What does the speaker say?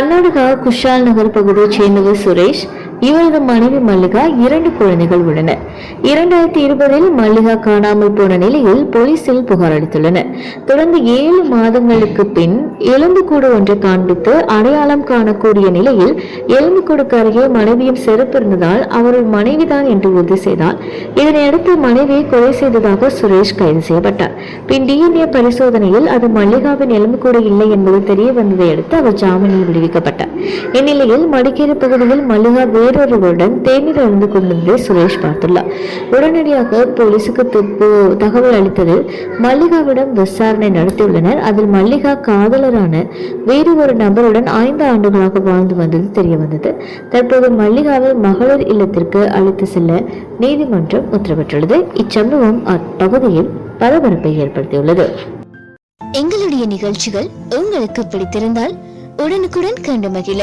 கர்நாடகா குஷால் நகர் பகுதியைச் சேர்ந்தவர் சுரேஷ். இவரது மனைவி மல்லிகா இரண்டு குழந்தைகள் உள்ளனர் இரண்டாயிரத்தி இருபதில் மல்லிகா காணாமல் போன நிலையில் போலீசில் புகார் அளித்துள்ளனர். தொடர்ந்து ஏழு மாதங்களுக்கு பின் எலும்புக்கூடு ஒன்றை காண்பித்து அடையாளம் காணக்கூடிய நிலையில் எலும்புக்கூடுக்கு அருகே மனைவியும் செருப்பு இருந்ததால் அவரது மனைவிதான் என்று உறுதி செய்தார். இதனையடுத்து மனைவியை கொலை செய்ததாக சுரேஷ் கைது செய்யப்பட்டார். பின் டிஎன்ஏ பரிசோதனையில் அது மல்லிகாவின் எலும்புக்கூடு இல்லை என்பது தெரிய வந்ததை அடுத்து அவர் ஜாமீனில் விடுவிக்கப்பட்டார். இந்நிலையில் மடிக்கேரி பகுதியில் மல்லிகா வேறு வேறொருவருடன் தேநீர் அருந்து கொண்டிருந்ததை சுரேஷ் பார்த்துள்ளார். உடனடியாக போலீசுக்கு தகவல் அளித்ததில் மல்லிகாவிடம் விசாரணை நடத்தியுள்ளனர். அதில் மல்லிகா காதலரான வேறு ஒரு நபருடன் ஐந்து ஆண்டுகளாக வாழ்ந்து வந்தது தெரிய வந்தது. தற்போது மல்லிகாவை மகளிர் இல்லத்திற்கு அழைத்து செல்ல நீதிமன்றம் உத்தரவிட்டுள்ளது. இச்சம்பவம் அப்பகுதியில் பரபரப்பை ஏற்படுத்தியுள்ளது. எங்களுடைய நிகழ்ச்சிகள் உங்களுக்கு பிடித்திருந்தால் உடனுக்குடன் கண்டு மகிழ.